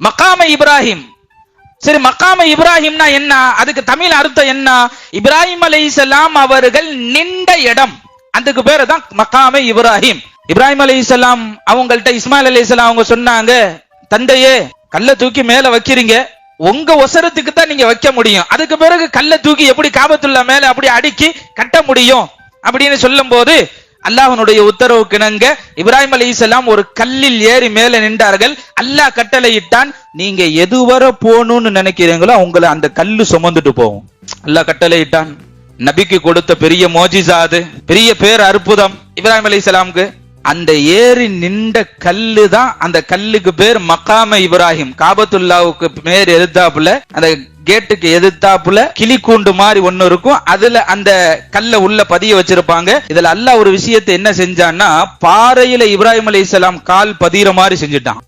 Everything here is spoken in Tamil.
மக்காம இப்ராஹிம். சரி மக்காம இப்ராஹிம்னா என்ன? அதுக்கு தமிழ் அர்த்தம் என்ன? இப்ராஹிம் அலைஹிஸ்ஸலாம் அவர்கள் நின்ற இடம். அதுக்கு பேரு தான் மக்காம இப்ராஹிம். இப்ராஹிம் அலி இஸ்லாம் அவங்கள்ட்ட இஸ்மாயில் அலைஹிஸ்ஸலாம் அவங்க சொன்னாங்க தந்தையே கல்ல தூக்கி மேல வைக்கிறீங்க. உங்க ஒசரத்துக்கு தான் நீங்க வைக்க முடியும். அதுக்கு பிறகு கல்ல தூக்கி எப்படி காபத்துள்ள மேல அப்படி அடுக்கி கட்ட முடியும்? அப்படின்னு சொல்லும் போது அல்லாஹனுடைய உத்தரவு கிணங்க இப்ராஹிம் அலைஹிஸ்ஸலாம் ஒரு கல்லில் ஏறி மேல நின்றார்கள். அல்லாஹ் கட்டளையிட்டான் நீங்க எதுவரை போகணும்னு நினைக்கிறீங்களோ உங்களை அந்த கல்லு சுமந்துட்டு போகும். அல்லாஹ் கட்டளையிட்டான் நபிக்கு கொடுத்த பெரிய மோஜிசா அது பெரிய பேர் அற்புதம். இப்ராஹிம் அலைஹிஸ்ஸலாமுக்கு அந்த ஏறி நின்ற கல்லு தான் அந்த கல்லுக்கு பேர் மக்காம இப்ராஹிம். காபத்துல்லாவுக்கு மேர் எதிர்த்தாப்புல அந்த கேட்டுக்கு எதிர்த்தாப்புல கிளி கூண்டு மாதிரி ஒண்ணு இருக்கும். அதுல அந்த கல்ல உள்ள பதிய வச்சிருப்பாங்க. இதுல அல்லாஹ் ஒரு விஷயத்தை என்ன செஞ்சான்னா பாறையில இப்ராஹிம் அலி கால் பதிகிற மாதிரி செஞ்சுட்டான்.